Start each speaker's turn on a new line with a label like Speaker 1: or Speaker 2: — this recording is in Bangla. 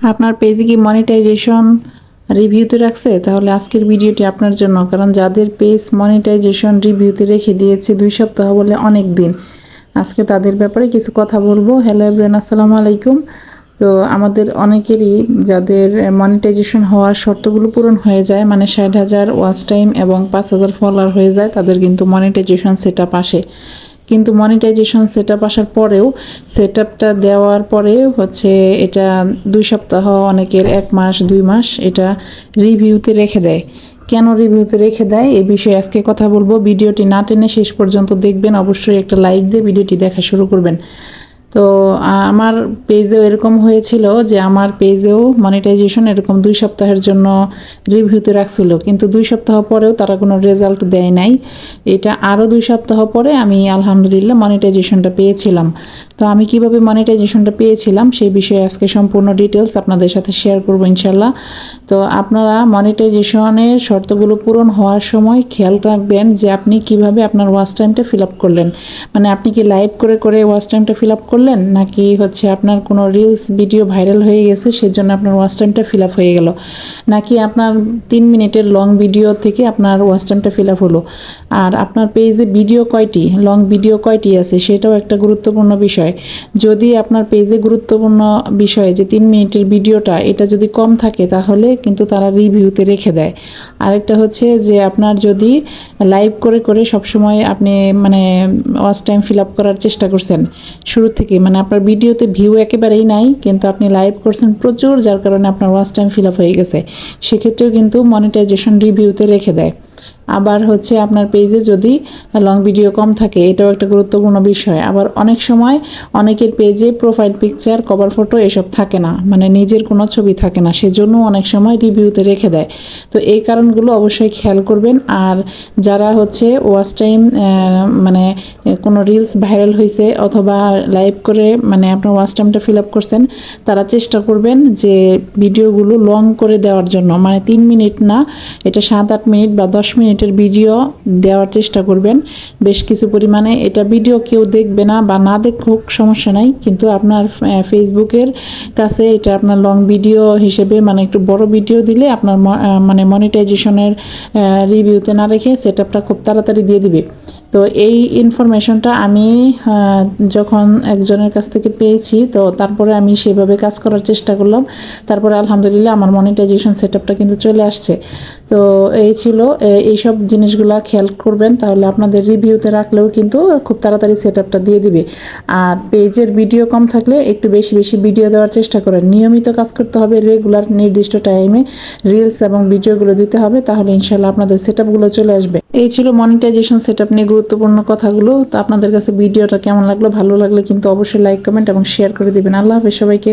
Speaker 1: আপনার পেজে কি মনিটাইজেশন রিভিউতে রাখছে? তাহলে আজকের ভিডিওটি আপনার জন্য, কারণ যাদের পেজ মনিটাইজেশন রিভিউতে রেখে দিয়েছে দুই সপ্তাহ বলে অনেক দিন। আজকে তাদের ব্যাপারে কিছু কথা বলব। হ্যালো এভরিয়ান আসসালামু আলাইকুম। তো আমাদের অনেকেরই যাদের মনিটাইজেশন হওয়ার শর্তগুলো পূরণ হয়ে যায় মানে ষাট হাজার ওয়াচ টাইম এবং পাঁচ হাজার ফলোয়ার হয়ে যায়, তাদের কিন্তু মনিটাইজেশন সেট আসে। কিন্তু মনিটাইজেশন সেট আপ আসার পরেও সেট আপটা দেওয়ার পরে হচ্ছে এটা দুই সপ্তাহ, অনেকের এক মাস, দুই মাস এটা রিভিউতে রেখে দেয়। কেন রিভিউতে রেখে দেয়? এ বিষয়ে আজকে কথা বলব। ভিডিওটি না টেনে শেষ পর্যন্ত দেখবেন। অবশ্যই একটা লাইক দিয়ে ভিডিওটি দেখা শুরু করবেন। তো আমার পেজেও এরকম হয়েছিল যে আমার পেজেও মনিটাইজেশন এরকম দুই সপ্তাহের জন্য রিভিউতে রাখছিল। কিন্তু দুই সপ্তাহ পরেও তারা কোনো রেজাল্ট দেয় নাই। এটা আরও দুই সপ্তাহ পরে আমি আলহামদুলিল্লাহ মনিটাইজেশনটা পেয়েছিলাম। তো আমি কীভাবে মনিটাইজেশনটা পেয়েছিলাম সেই বিষয়ে আজকে সম্পূর্ণ ডিটেলস আপনাদের সাথে শেয়ার করব ইনশাল্লাহ তো আপনারা মনিটাইজেশনের শর্তগুলো পূরণ হওয়ার সময় খেয়াল রাখবেন যে আপনি কীভাবে আপনার ওয়াচ টাইমটা ফিল আপ করলেন। মানে আপনি কি লাইভ করে করে ওয়াচ টাইমটা ফিল আপ করলেন, নাকি হচ্ছে আপনার কোনো রিলস ভিডিও ভাইরাল হয়ে গেছে, সেজন্য আপনার ওয়াচ টাইমটা ফিল আপ হয়ে গেল? নাকি আপনার তিন মিনিটের লং ভিডিও থেকে আপনার ওয়াচ টাইমটা ফিল আপ হলো? আর আপনার পেজে ভিডিও কয়টি? লং ভিডিও কয়টি আছে? সেটাও একটা গুরুত্বপূর্ণ বিষয়। যদি আপনার পেজে গুরুত্বপূর্ণ বিষয় যে তিন মিনিটের ভিডিওটা, এটা যদি কম থাকে তাহলে কিন্তু তারা রিভিউতে রেখে দেয়। আরেকটা হচ্ছে যে আপনার যদি লাইভ করে করে সবসময় আপনি মানে ওয়াচ টাইম ফিল আপ করার চেষ্টা করছেন, শুরু থেকে মানে আপনার ভিডিওতে ভিউ একেবারেই নাই, কিন্তু আপনি লাইভ করছেন প্রচুর, যার কারণে আপনার ওয়াচ টাইম ফিল আপ হয়ে গেছে। সেক্ষেত্রেও কিন্তু মনিটাইজেশন রিভিউতে রেখে দেয়। আবার হচ্ছে আপনার পেজে যদি লং ভিডিও কম থাকে, এটাও একটা গুরুত্বপূর্ণ বিষয়। আবার অনেক সময় অনেকের পেজে প্রোফাইল পিকচার কভার ফটো এসব থাকে না। মানে নিজের কোনো ছবি থাকে না। সেজন্য অনেক সময় রিভিউতে রেখে দেয়। তো এই কারণগুলো অবশ্যই খেয়াল করবেন। আর যারা হচ্ছে ওয়াচ টাইম মানে কোনো রিলস ভাইরাল হয়েছে অথবা লাইভ করে মানে আপনার ওয়াচ টাইমটা ফিল আপ করছেন, তারা চেষ্টা করবেন যে ভিডিওগুলো লং করে দেওয়ার জন্য। মানে তিন মিনিট না, এটা সাত আট মিনিট বা দশ মিনিটের ভিডিও দেওয়ার চেষ্টা করবেন। বেশ কিছু পরিমাণে এটা ভিডিও কেউ দেখবে না বা না দেখুক, সমস্যা নাই। কিন্তু আপনার ফেসবুকের কাছে এটা আপনার লং ভিডিও হিসেবে মানে একটু বড় ভিডিও দিলে আপনার মানে মনিটাইজেশনের রিভিউতে না রেখে সেট খুব তাড়াতাড়ি দিয়ে দিবে। তো এই ইনফরমেশনটা আমি যখন একজনের কাছ থেকে পেয়েছি, তো তারপরে আমি সেভাবে কাজ করার চেষ্টা করলাম। তারপরে আলহামদুলিল্লাহ আমার মনিটাইজেশন সেট কিন্তু চলে আসছে। তো এই ছিল এইসব জিনিসগুলো খেয়াল করবেন, তাহলে আপনাদের রিভিউতে রাখলেও কিন্তু খুব তাড়াতাড়ি সেট আপটা দিয়ে দিবে। আর পেজের ভিডিও কম থাকলে একটু বেশি বেশি ভিডিও দেওয়ার চেষ্টা করেন। নিয়মিত কাজ করতে হবে রেগুলার নির্দিষ্ট টাইমে রিলস এবং ভিডিওগুলো দিতে হবে, তাহলে ইনশাল্লাহ আপনাদের সেট আপগুলো চলে আসবে। এই ছিল মনিটাইজেশন সেট আপ নিয়ে গুরুত্বপূর্ণ কথাগুলো, তো আপনাদের কাছে ভিডিওটা কেমন লাগল, ভালো লাগলে কিন্তু অবশ্যই লাইক কমেন্ট এবং শেয়ার করে দিবেন। আল্লাহ হাফেজ সবাইকে।